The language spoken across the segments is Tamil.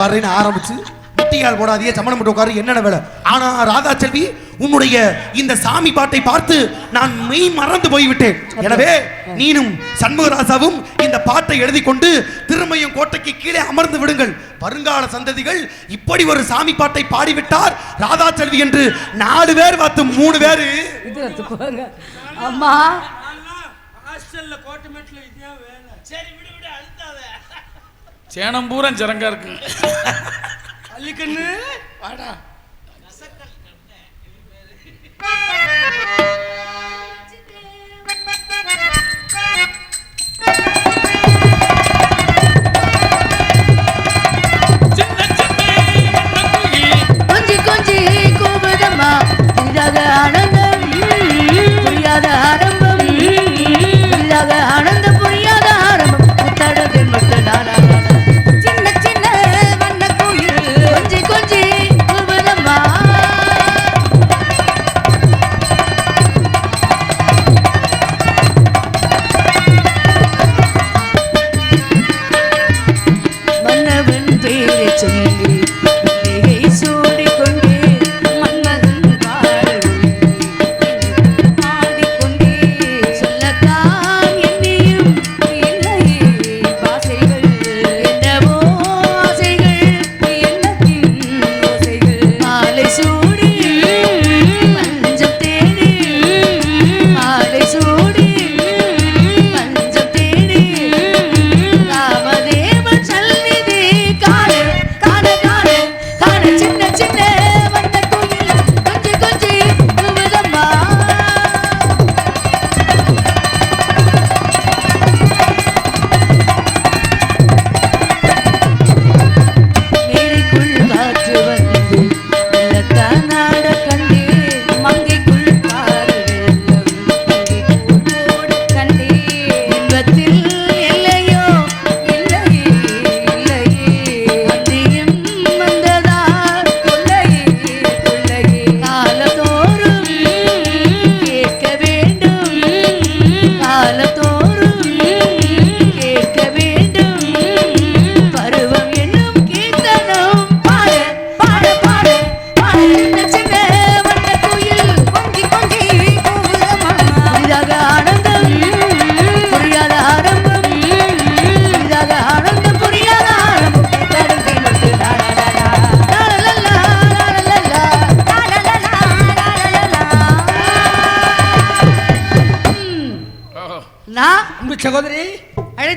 பாருன்னு ஆரம்பிச்சு முட்டியால் போடாதீங்க சமணம் போட்டு உட்காரு என்னென்ன வேலை? ஆனா ராதா செல்வி உன்னுடைய இந்த சாமி பாட்டை பார்த்து நான் மெய் மறந்து போய்விட்டேன். எனவே நீனும் சண்முகராசாவும் இந்த பாட்டை எழுதி கொண்டு திருமையும் கோட்டைக்கு கீழே அமர்ந்து விடுங்கள். வருங்கால சந்ததிகள் இப்படி ஒரு சாமி பாட்டை பாடிவிட்டார் ராதா செல்வி என்று நாலு பேர் பார்த்து மூணு பேரு. அம்மா. ஹாஸ்டல்ல வேலை. சரி சேனம் பூரா சிறங்கா இருக்கு. அள்ளிக்கண்ணு. வாடா.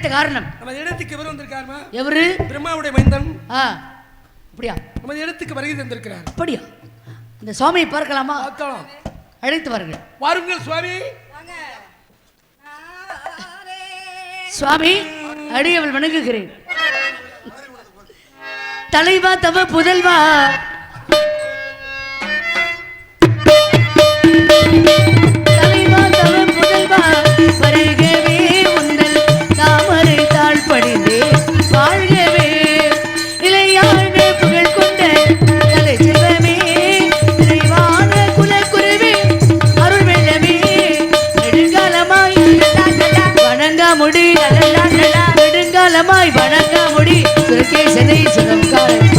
அழைத்த காரணம். நமது இடத்துக்கு இவர் வந்திருக்காருமா? எவரு? பிரம்மாவுடைய மைந்தன். ஆ அப்படியா? நமது இடத்துக்கு வருகை தந்திருக்கிறார். அப்படியா? அந்த சுவாமியை பார்க்கலாமா? பார்க்கலாம். அழைத்து வாருங்கள். வாருங்கள் சுவாமி. சுவாமி அடியவள் வணங்குகிறேன். தலைவா தவ புதல்வா. முடி. நடுங்காலமாய் வணங்க முடி. சுரகேசனை சுரம் கால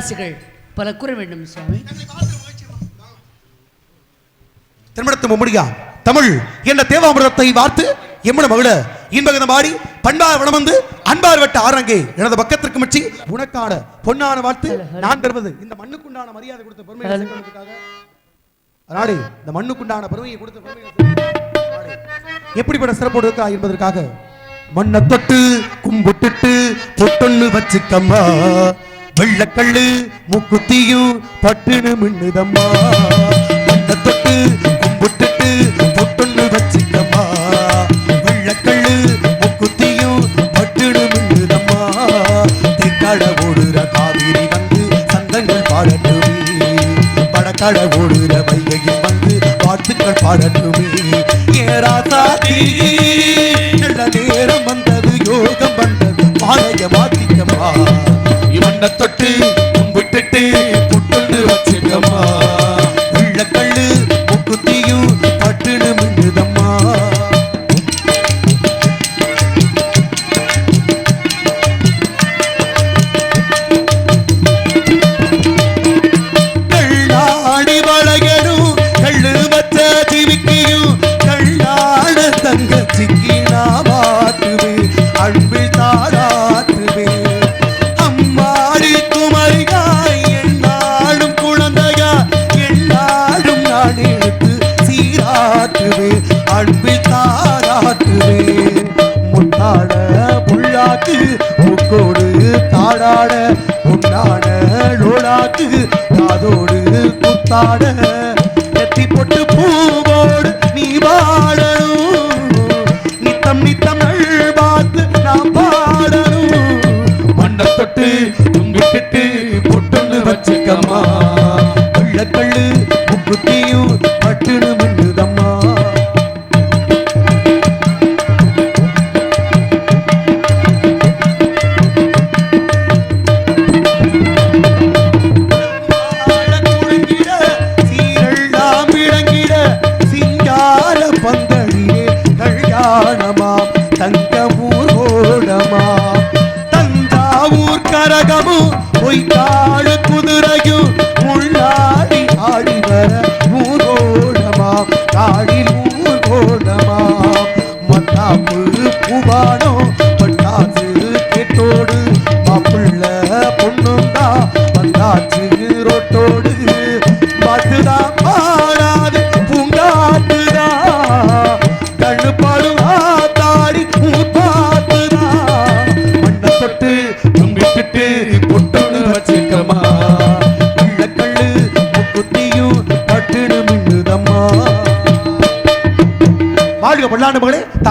நல்லாசிகள் பல கூற வேண்டும் சுவாமி. திருமணத்து மும்முடியா? தமிழ் என்ற தேவாமிரதத்தை வார்த்து எம்மன மகிழ. இன்பகதமாடி பண்பார் வளம் அன்பார் வட்ட ஆரங்கே எனது பக்கத்திற்கு மச்சி உனக்கான பொன்னான வாழ்த்து நான் தருவது. இந்த மண்ணுக்குண்டான மரியாதை கொடுத்த பெருமை சேர்க்கிறதுக்காக. நாடு இந்த மண்ணுக்குண்டான பெருமையை கொடுத்த பெருமை நாடு எப்படிப்பட்ட சிறப்போடு இருக்கா என்பதற்காக மண்ணை தொட்டு கும்பிட்டுட்டு பொட்டொன்னு வச்சுக்கம்மா. வெள்ளக்கள்ளு முக்குத்தியும் பட்டுன்னு மின்னுதம்மா. மண்ணை தொட்டு கும்பிட்டுட்டு பொட்டுன்னு வச்சுக்கம்மா. வெள்ளக்கள்ளு முக்குத்தியும் பட்டுன்னு மின்னுதம்மா. தெக்கட ஓடுற காவிரி வந்து சந்தங்கள் பாடட்டுமே. படக்கட ஓடுற வைகையில் வந்து பாட்டுக்கள் பாடட்டுமே. ஏராசாதி நல்ல நேரம் வந்தது யோகம் வந்தது மாலைய மாத்திக்கம்மா. இவண்ண தொட்டு பாட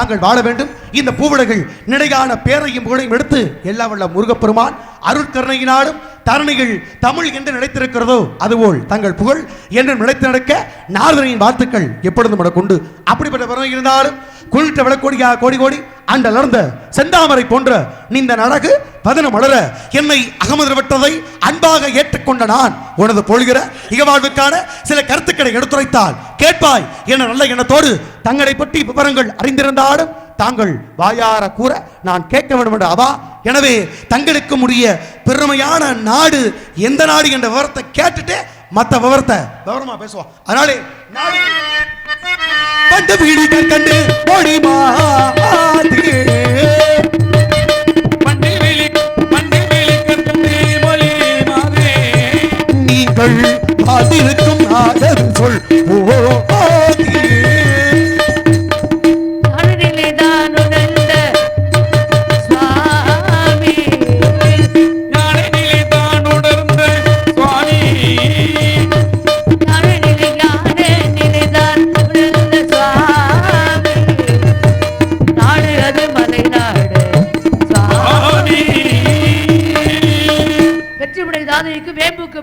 நாங்கள் வாழ வேண்டும். இந்த பூவிடைகள் நிலையான பேரையும் புகழையும் எடுத்து எல்லா வல்ல முருகப்பெருமான் அருட்கருணையினாலும் தரணிகள் தமிழ் என்று நினைத்திருக்கிறதோ அதுபோல் தங்கள் புகழ் என்று நினைத்து நடக்க நாரதனின் வாழ்த்துக்கள் எப்பொழுதும் கொண்டு அப்படிப்பட்ட பிறகு இருந்தாலும் குளிர்ட்ட விளக்கோடியா கோடி கோடி அண்ட நடந்த செந்தாமரை போன்ற நீந்த நடகு பதனம் மலர என்னை அகமது விட்டதை அன்பாக ஏற்றுக்கொண்ட நான் உனது பொழுகிற இகவாழ்வுக்கான சில கருத்துக்களை எடுத்துரைத்தால் கேட்பாய். என நல்ல எண்ணத்தோடு தங்களை பற்றி விவரங்கள் அறிந்திருந்தாலும் தாங்கள் வாயார கூற நான் கேட்க வேண்டும் என்ற அவா. எனவே தங்களுக்கு உரிய பெருமையான நாடு எந்த நாடு என்ற விவரத்தை கேட்டுட்டு மற்ற விவரத்தை விவரமா பேசுவோம். அதனாலே நாடு கண்டு வீடுகள் கண்டு ஓடிமா நீங்கள் காத்திருக்கும் நாடர் சொல் ஓ ஆதியே.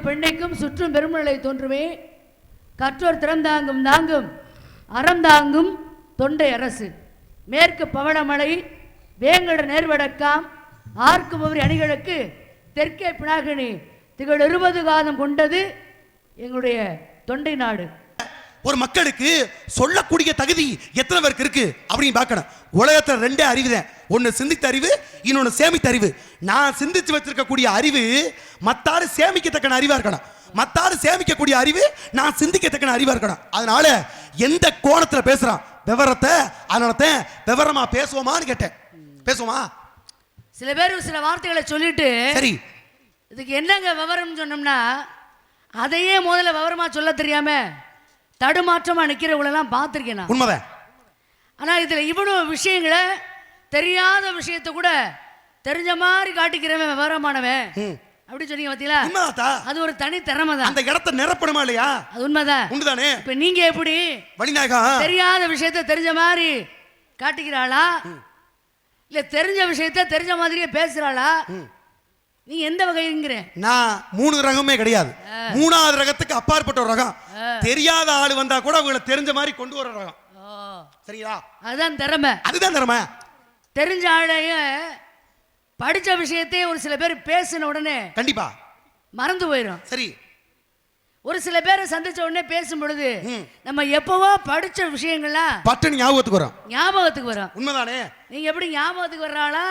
பெண்ணைக்கும் சுற்றும் பெருமநிலை தோன்றுமே. கற்றோர் திறந்தாங்கும் தாங்கும் அறந்தாங்கும் தொண்டை அரசு. மேற்கு பவளமலை வேங்கட நேர்வடக்காம் ஆர்க்கு மவரி அணிகளுக்கு தெற்கே பினாகினி திகழ் இருபது காதம் கொண்டது எங்களுடைய தொண்டை நாடு. ஒரு மக்களுக்கு சொல்லக்கூடிய தகுதி எத்தனை பேருக்கு இருக்கு அப்படின்னு பார்க்கணும். உலகத்துல ரெண்டே அறிவு தான். ஒன்னு சிந்தித்த அறிவு இன்னொன்னு சேமித்த அறிவு. நான் சிந்திச்சு வச்சிருக்கக்கூடிய அறிவு மத்தாரு சேமிக்கத்தக்க அறிவா இருக்கணும். மத்தாரு சேமிக்கக்கூடிய அறிவு நான் சிந்திக்கத்தக்க அறிவா இருக்கணும். அதனால எந்த கோணத்துல பேசுறான்? விவரத்தை அதனால விவரமா பேசுவோமான்னு கேட்டேன். பேசுவோமா? சில பேர் சில வார்த்தைகளை சொல்லிட்டு சரி. இதுக்கு என்னங்க விவரம்னு சொன்னோம்னா அதையே முதல்ல விவரமா சொல்ல தெரியாம தடுமாற்றமா நிக்கிறவங்களெல்லாம் பார்த்துருக்கேன் நான். உண்மைதான். ஆனா இதுல இவ்வளவு விஷயங்களை தெரியாத விஷயத்தை கூட தெரிஞ்ச மாதிரி காட்டிக்கிறவன் விவரமானவன். அப்படி சொன்னீங்க பாத்தீங்களா? அது ஒரு தனி திறமை தான் அந்த இடத்தை நிரப்பணுமா இல்லையா? அது உண்மைதான். உண்டுதானே? இப்ப நீங்க எப்படி வழிநாயகா. தெரியாத விஷயத்த தெரிஞ்ச மாதிரி காட்டிக்கிறாளா? இல்ல தெரிஞ்ச விஷயத்த தெரிஞ்ச மாதிரியே பேசுறாளா? நீ எந்த வகைங்கிற நான் மூணு ரகமே கிடையாது. மூணாவது ரகத்துக்கு அப்பாற்பட்ட ஒரு ரகம். தெரியாத ஆள் வந்தா கூட அவங்கள தெரிஞ்ச மாதிரி கொண்டு வர ரகம். ஓ, சரிங்களா? அதுதான் திறமை. அதுதான் திறமை. தெரிஞ்ச ஆளைய படிச்ச விஷயத்தையே ஒரு சில பேர் பேசின உடனே கண்டிப்பா. மறந்து போயிடும் சரி. ஒரு சில பேரை சந்திச்ச உடனே பேசும் பொழுது. நம்ம எப்பவோ படிச்ச விஷயங்கள்லாம் பட்டுன்னு ஞாபகத்துக்கு வரும். ஞாபகத்துக்கு வரும். உண்மைதானே? நீங்க எப்படி ஞாபகத்துக்கு வர்றாளா?